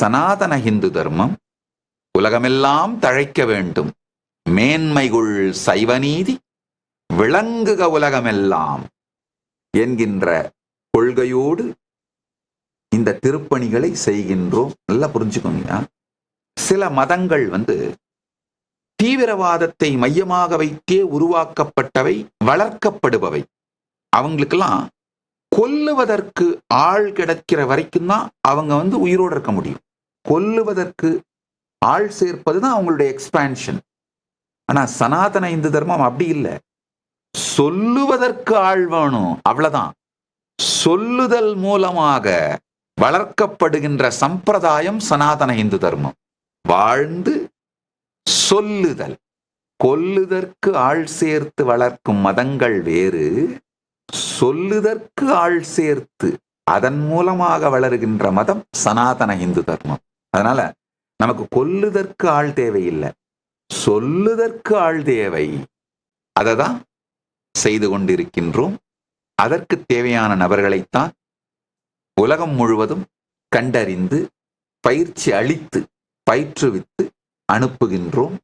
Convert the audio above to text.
சனாதன ஹிந்து தர்மம் உலகமெல்லாம் தழைக்க வேண்டும். மேன்மைகுள் சைவநீதி விளங்குக உலகமெல்லாம் என்கின்ற கொள்கையோடு இந்த திருப்பணிகளை செய்கின்றோம். நல்லா புரிஞ்சுக்கோங்க. சில மதங்கள் வந்து தீவிரவாதத்தை மையமாக வைத்தே உருவாக்கப்பட்டவை வளர்க்கப்படுபவை. அவங்களுக்கெல்லாம் கொல்லுவதற்கு ஆள் கிடைக்கிற வரைக்கும் தான் அவங்க வந்து உயிரோடு இருக்க முடியும். கொல்லுவதற்கு ஆள் சேர்ப்பது தான் அவங்களுடைய எக்ஸ்பான்ஷன் ஆனால் சனாதன இந்து தர்மம் அப்படி இல்லை. சொல்லுவதற்கு ஆள் வேணும் அவ்வளவுதான். சொல்லுதல் மூலமாக வளர்க்கப்படுகின்ற சம்பிரதாயம் சனாதன இந்து தர்மம். வாழ்ந்து சொல்லுதல். கொல்லுதற்கு ஆள் சேர்த்து வளர்க்கும் மதங்கள் வேறு. சொல்லுதற்கு ஆள் சேர்த்து அதன் மூலமாக வளருகின்ற மதம் சனாதன இந்து தர்மம். அதனால நமக்கு கொல்லுதற்கு ஆள் தேவையில்லை. சொல்லுதற்கு ஆள் தேவை. அதை தான் செய்து கொண்டிருக்கின்றோம். அதற்கு தேவையான நபர்களைத்தான் உலகம் முழுவதும் கண்டறிந்து பயிற்சி அளித்து பயிற்றுவித்து அனுப்புகின்றோம்.